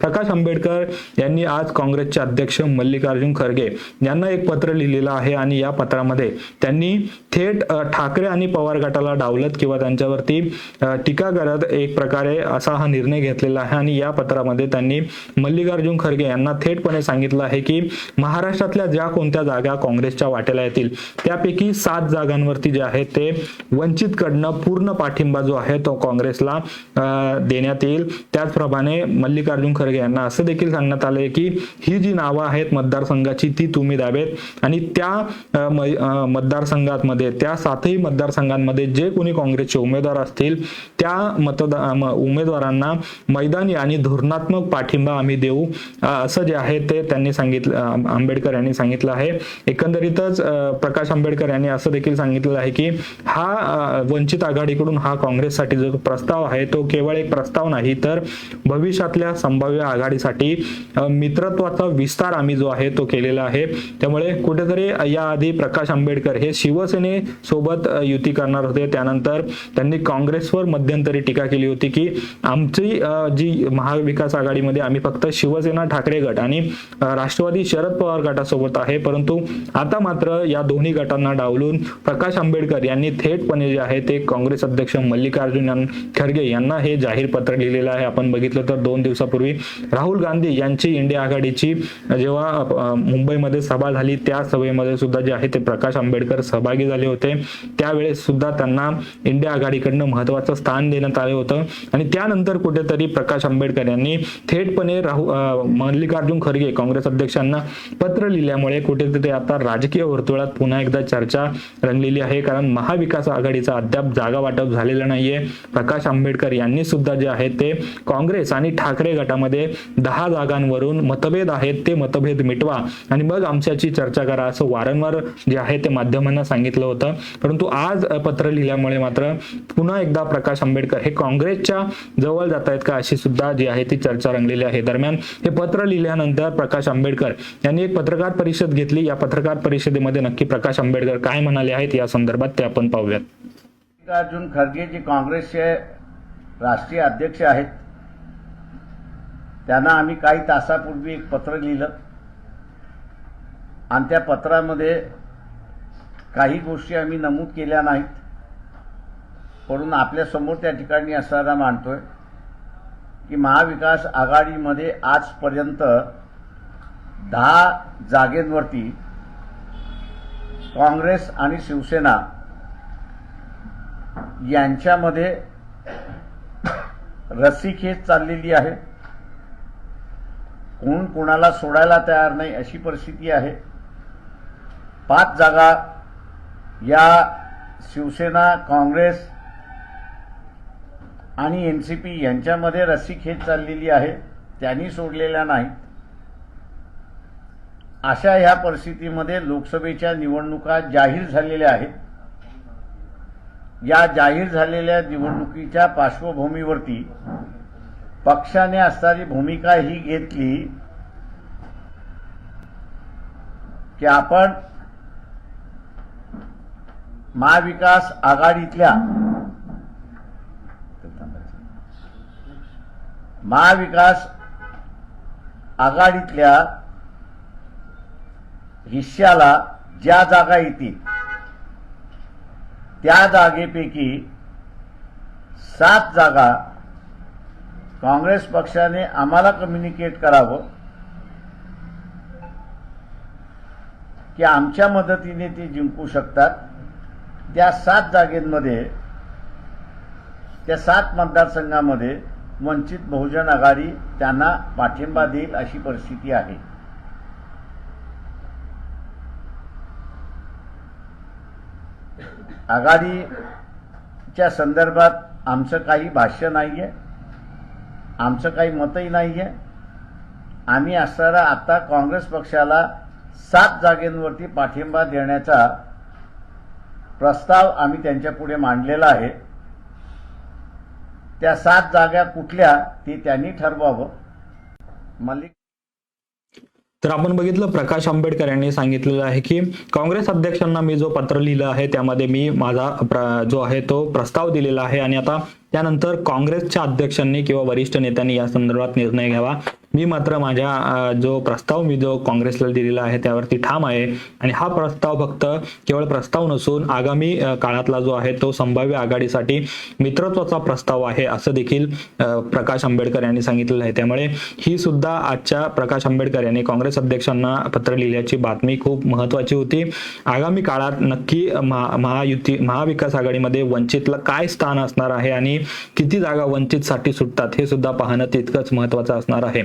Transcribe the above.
प्रकाश आंबेडकर यांनी आज काँग्रेसचे अध्यक्ष मल्लिकार्जुन खरगे यांना एक पत्र लिहिलेलं आहे आणि या पत्रामध्ये त्यांनी थेट ठाकरे आणि पवार गटाला डावलत किंवा त्यांच्यावरती टीका करत एक प्रकारे असा हा निर्णय घेतलेला आहे. आणि या पत्रामध्ये त्यांनी मल्लिकार्जुन खरगे यांना थेटपणे सांगितलं आहे की महाराष्ट्रातल्या ज्या कोणत्या जागा काँग्रेसच्या वाट्याला येतील त्यापैकी सात जागांवरती जे आहे ते वंचितकडनं पूर्ण पाठिंबा जो आहे तो काँग्रेसला देण्यात येईल. त्याचप्रमाणे मल्लिकार्जुन खरगे यांना असं देखील सांगण्यात आलंय की ही जी नावं आहेत मतदारसंघाची ती तुम्ही द्यावेत. आणि त्या मतदारसंघात मध्ये मतदारसंघांमध्ये त्या सातही मतदारसंघांमध्ये जे कोणी काँग्रेसचे उमेदवार असतील त्या मतदार उमेदवारांना मैदानी आणि धोरणात्मक पाठिंबा आम्ही देऊ. असं जे आहे ते त्यांनी सांगितलं आंबेडकर यांनी सांगितलं आहे. एकंदरीतच प्रकाश आंबेडकर यांनी असं देखील सांगितलं आहे की हा वंचित आघाडीकडून हा काँग्रेससाठी जो प्रस्ताव आहे तो केवळ एक प्रस्ताव नाही तर भविष्यातल्या संभाव्य आघाडीसाठी मित्रत्वाचा विस्तार आम्ही जो आहे तो केलेला आहे. त्यामुळे कुठेतरी याआधी प्रकाश आंबेडकर हे शिवसेने सोबत युती करणार होते. त्यानंतर त्यांनी काँग्रेसवर मध्यंतरी टीका केली होती की आमची जी महाविकास आघाडीमध्ये आम्ही फक्त शिवसेना ठाकरे गट आणि राष्ट्रवादी शरद पवार गटासोबत आहे परंतु आता मात्र या दोन्ही गटांना डावलून प्रकाश आंबेडकर यांनी थेटपणे जे आहे ते काँग्रेस अध्यक्ष मल्लिकार्जुन खरगे यांना हे जाहीर पत्र लिहिलेलं आहे. आपण बघितलं तर दोन दिवसापूर्वी राहुल गांधी यांची इंडिया आघाडीची जेव्हा मुंबईमध्ये सभा झाली त्या सभेमध्ये सुद्धा जे आहे ते प्रकाश आंबेडकर सहभागी झाले होते. त्यावेळेस सुद्धा त्यांना इंडिया आघाडीकडनं महत्वाचं स्थान देण्यात आलं होतं. आणि त्यानंतर कुठेतरी प्रकाश आंबेडकर यांनी थेटपणे राहू मल्लिकार्जुन खरगे काँग्रेस अध्यक्षांना पत्र लिहिल्यामुळे कुठेतरी आता राजकीय वर्तुळात पुन्हा एकदा चर्चा रंगलेली आहे. कारण महाविकास आघाडीचा अद्याप जागा वाटप झालेलं नाहीये. प्रकाश आंबेडकर यांनी सुद्धा जे आहे ते काँग्रेस आणि ठाकरे गटामध्ये दहा जागांवरून मतभेद आहेत ते मतभेद मिटवा. आणि मग आमच्याची चर्चा करा असं वारंवार जे आहे ते माध्यमांना सांगितलं होतं. परंतु आज पत्र लिहिल्यामुळे मात्र पुन्हा एकदा प्रकाश आंबेडकर हे काँग्रेसच्या जवळ जात आहेत का अशी सुद्धा जी आहे ती चर्चा रंगलेली आहे. दरम्यान हे पत्र लिहिल्यानंतर प्रकाश आंबेडकर यांनी एक पत्रकार परिषद घेतली. या पत्रकार परिषदेमध्ये नक्की प्रकाश आंबेडकर काय म्हणाले आहेत या संदर्भात ते आपण पाहूयात. मल्लिकार्जुन खरगे जे काँग्रेसचे राष्ट्रीय अध्यक्ष आहेत त्यांना आम्ही काही तासापूर्वी एक पत्र लिहिलं. आणि त्या पत्रामध्ये काही गोष्टी आम्ही नमूद केल्या नाहीत. म्हणून आपल्यासमोर त्या ठिकाणी असताना मानतोय की महाविकास आघाडीमध्ये आजपर्यंत दहा जागेंवरती काँग्रेस आणि शिवसेना यांच्यामध्ये रस्सीखेच चाललेली आहे. कोण कोणाला सोडायला तयार नाही अशी परिस्थिती आहे. पाच जागा या शिवसेना काँग्रेस आणि एन सी पी यांच्यामध्ये रस्सीखेच चाललेली आहे. त्यांनी सोडलेल्या नाहीत. अशा ह्या परिस्थितीमध्ये लोकसभेच्या निवडणुका जाहीर झालेल्या आहेत. या जाहीर झालेल्या निवडणुकीच्या पार्श्वभूमीवरती पक्षाने असणारी भूमिका ही घेतली की आपण महाविकास आघाडीतल्या महाविकास आघाडीतल्या हिश्श्याला ज्या जागा येतील त्या जागेपैकी सात जागा काँग्रेस पक्षाने आम्हाला कम्युनिकेट करावं की आमच्या मदतीने ते जिंकू शकतात. त्या सात जागेंमध्ये त्या सात मतदारसंघामध्ये वंचित बहुजन आघाडी त्यांना पाठिंबा देईल अशी परिस्थिती आहे. आघाडीच्या संदर्भात आमचं काही भाष्य नाही आहे आमचं काही मतही नाही आहे आम्ही असणारा आता काँग्रेस पक्षाला सात जागेंवरती पाठिंबा देण्याचा प्रस्ताव आम्ही त्यांच्यापुढे मांडलेला आहे. त्या सात जागा कुठल्या ते त्यांनी ठरवावं. मलिक तर आपण बघितलं प्रकाश आंबेडकर यांनी सांगितलेलं आहे की काँग्रेस अध्यक्षांना मी जो पत्र लिहिलं आहे त्यामध्ये मी माझा प्र- जो आहे तो प्रस्ताव दिलेला आहे. आणि आता त्यानंतर काँग्रेसच्या अध्यक्षांनी किंवा वरिष्ठ नेत्यांनी या संदर्भात निर्णय घ्यावा. मी मात्र माझ्या जो प्रस्ताव मी जो काँग्रेसला दिलेला आहे त्यावरती ठाम आहे. आणि हा प्रस्ताव फक्त केवळ प्रस्ताव नसून आगामी काळातला जो आहे तो संभाव्य आघाडीसाठी मित्रत्वाचा प्रस्ताव आहे असं देखील प्रकाश आंबेडकर यांनी सांगितलेलं आहे. त्यामुळे ही सुद्धा आजच्या प्रकाश आंबेडकर यांनी काँग्रेस अध्यक्षांना पत्र लिहिल्याची बातमी खूप महत्वाची होती. आगामी काळात नक्की महा- महायुती महाविकास आघाडीमध्ये वंचितला काय स्थान असणार आहे आणि ठिकाणी किती जागा वंचितसाठी सुटतात हे सुद्धा पाहणं तितकंच महत्त्वाचं असणार आहे.